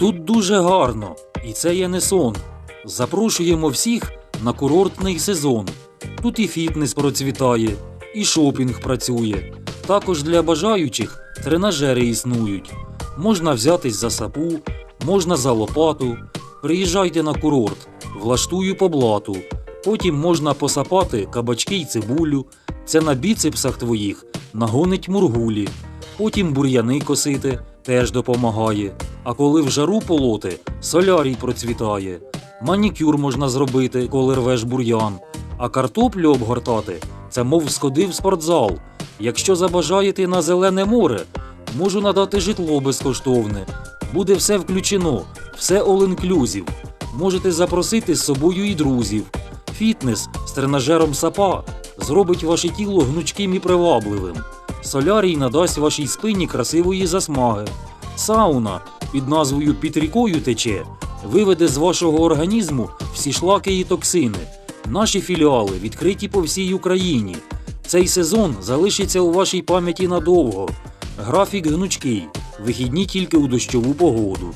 Тут дуже гарно, і це є не сон. Запрошуємо всіх на курортний сезон. Тут і фітнес процвітає, і шопінг працює. Також для бажаючих тренажери існують. Можна взятись за сапу, можна за лопату. Приїжджайте на курорт, влаштую по блату. Потім можна посапати кабачки й цибулю. Це на біцепсах твоїх нагонить мургулі. Потім бур'яни косити теж допомагає. А коли в жару полоти, солярій процвітає. Манікюр можна зробити, коли рвеш бур'ян. А картоплю обгортати це мов сходив в спортзал. Якщо забажаєте на зелене море, можу надати житло безкоштовне. Буде все включено, все all-inclusive. Можете запросити з собою і друзів. Фітнес з тренажером сапа зробить ваше тіло гнучким і привабливим. Солярій надасть вашій спині красивої засмаги. Сауна під назвою під рікою тече виведе з вашого організму всі шлаки і токсини. Наші філіали відкриті по всій Україні. Цей сезон залишиться у вашій пам'яті надовго. Графік гнучкий, вихідні тільки у дощову погоду.